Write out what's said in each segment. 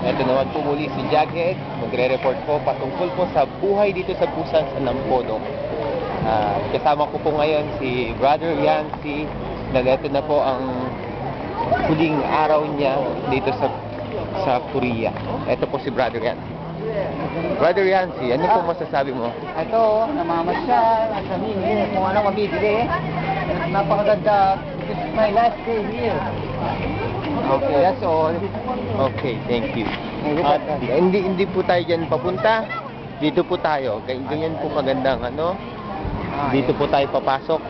Ito naman po muli si Jughead. Magre-report po patungkol po sa buhay dito sa Busan sa Nampono. Ah, kasama ko po ngayon si Brother Yancy na ito na po ang huling araw niya dito sa sa Korea. Ito po si Brother Yancy. Brother Yancy, ano po masasabi mo? Ito, namamasyal, at namimili kung ano mabibili. Napakaganda. This is my last day here. Okay. That's all. Okay, thank you. Hindi At hindi hindi po tayo diyan papunta. Dito po tayo. Ganyan, ganyan po kagandang ano. Ah, Dito po tayo papasok.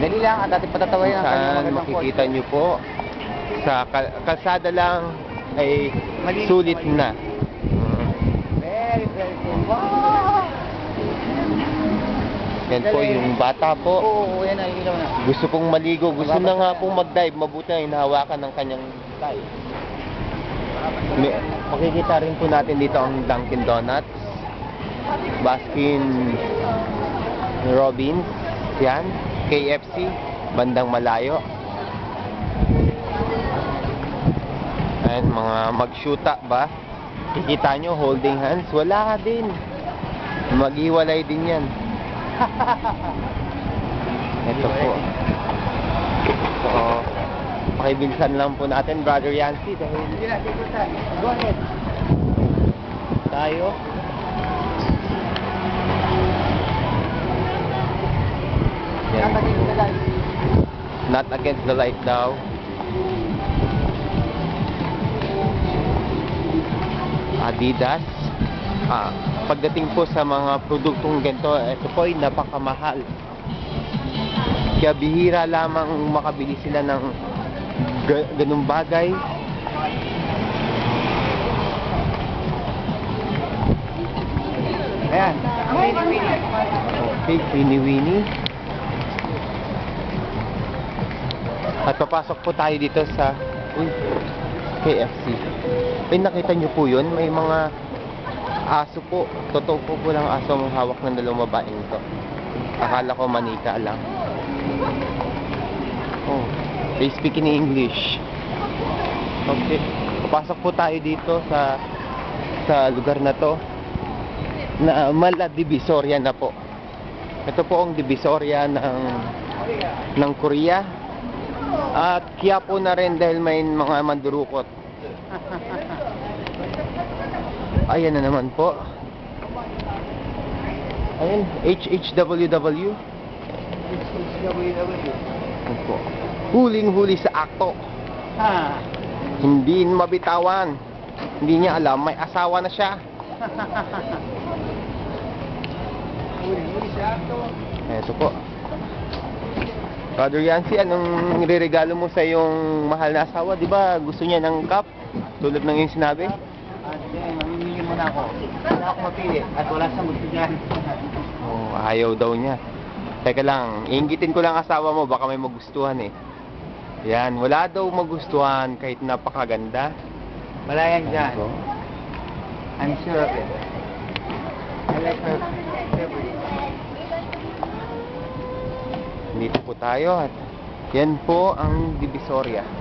Dali lang at ating patatawain ang kanyang magandang makikita nyo po sa kal- kalsada lang ay sulit na. Yan po yung bata po. Oo, yan na, ilaw na. Gusto pong maligo. Gusto na nga pong mag-dive. Mabuti na hinahawakan ng kanyang dive. May, makikita rin po natin dito ang Dunkin Donuts. Baskin Robbins. Yan. KFC. Bandang malayo. Ayan, mga mag-shoota ba? Kikita nyo, holding hands. Wala din. Maghiwalay din yan. Ito po. So, pakibilisan lang po natin, Brother Yancy, dahil na. Go ahead. tayo. Yan. Nakatid ka lang. Not against the light daw. Adidas. Ah, pagdating po sa mga produktong ganito, ito po ay napakamahal. Kaya bihira lamang makabili sila ng ga- ganung bagay. Ayan. Okay, Winnie Winnie. At papasok po tayo dito sa uy, KFC. Ay, nakita nyo po yun? May mga aso po. Totoo po po lang aso ang hawak ng dalawang babaeng to. Akala ko manika lang. Oh, they speak in English. Okay. Papasok po tayo dito sa sa lugar na to na mala divisoria na po. Ito po ang divisoria ng ng Korea. At Quiapo na rin dahil may mga mandurukot. Ayan na naman po. Ayan, HHWW. Ayan po. Huling-huli sa akto. Ha. Hindi mabitawan. Hindi niya alam, may asawa na siya. Huli-huli siya ito. Ito po. Brother Yancy, anong nireregalo mo sa iyong mahal na asawa? Di ba gusto niya ng cup? Tulad ng iyong sinabi? At mamimili muna ako. Wala ako mapili. At wala siyang gusto dyan. Oh, ayaw daw niya. Teka lang, inggitin ko lang asawa mo, baka may magustuhan eh. Yan, wala daw magustuhan kahit napakaganda. Wala yan dyan. Ito. I'm sure of it. I like her. Dito po tayo at yan po ang Divisoria.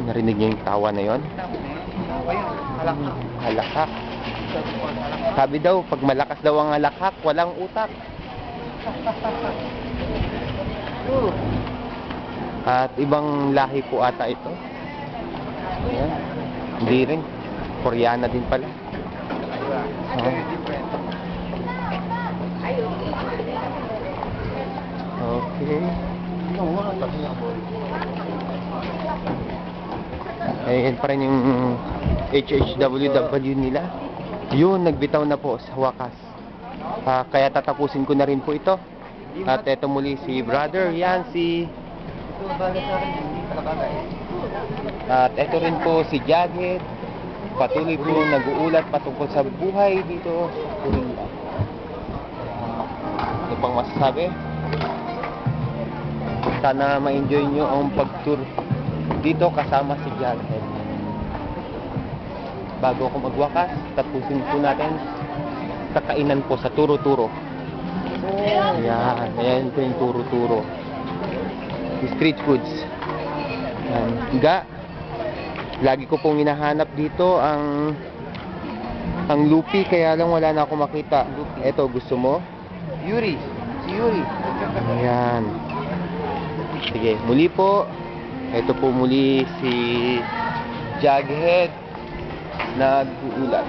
Narinig niyo yung tawa na yon? Halakak. Halakak. Sabi daw, pag malakas daw ang halakak, walang utak. At ibang lahi po ata ito. Ayan. Hindi rin. Koreana din pala. Very different. Okay. Oo, ano sabi niya, boy? Ayan pa rin yung HHWW nila. Yun, nagbitaw na po sa wakas. Ah, kaya tatapusin ko na rin po ito. At eto muli si Brother pala bagay. At eto rin po si Jughead. Patuloy po nag-uulat patungkol sa buhay dito. Ano pang masasabi? Sana ma-enjoy nyo ang pag-tour dito kasama si Jughead. Bago ako magwakas, tapusin po natin sa kainan po sa Turo-Turo. Ayan, ayan ito yung turo-turo. Street foods. Ayan. Ga, lagi ko pong hinahanap dito ang ang lupi, kaya lang wala na ako makita. Eto, gusto mo? Yuri. Si Yuri. Ayan. Sige, muli po. Ito po muli si Jughead nag-uulat.